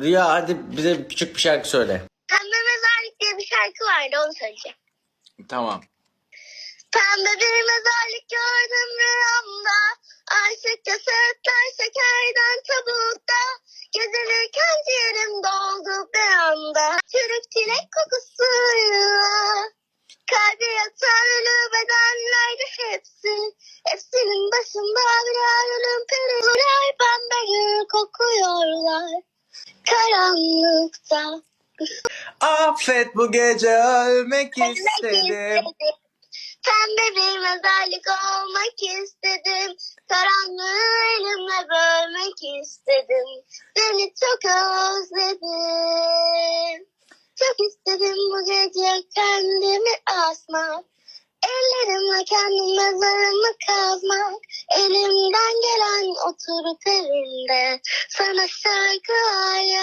Rüya hadi bize küçük bir şarkı söyle. Pembe Mezarlık diye bir şarkı vardı onu söyleyeceğim. Tamam. Pembe bir mezarlık gördüm rüyamda. Aşıkça söğütler şekerden tabutta. Gezinirken ciğerim doldu bir anda. Çürük çilek kokusuyla. Kalbi yatan ölü bedenlerdi hepsi. Hepsinin başında birer ölüm periler. Pembe gül kokuyorlar. Karanlıkta. Affet bu gece ölmek istedim. Pembe bir mezarlık olmak istedim. Karanlığı elimle bölmek istedim. Seni çok özledim. Çok istedim bu gece kendimi asmak. Ellerimle kendi mezarımı kazmak. Elimden 映る天で探したいや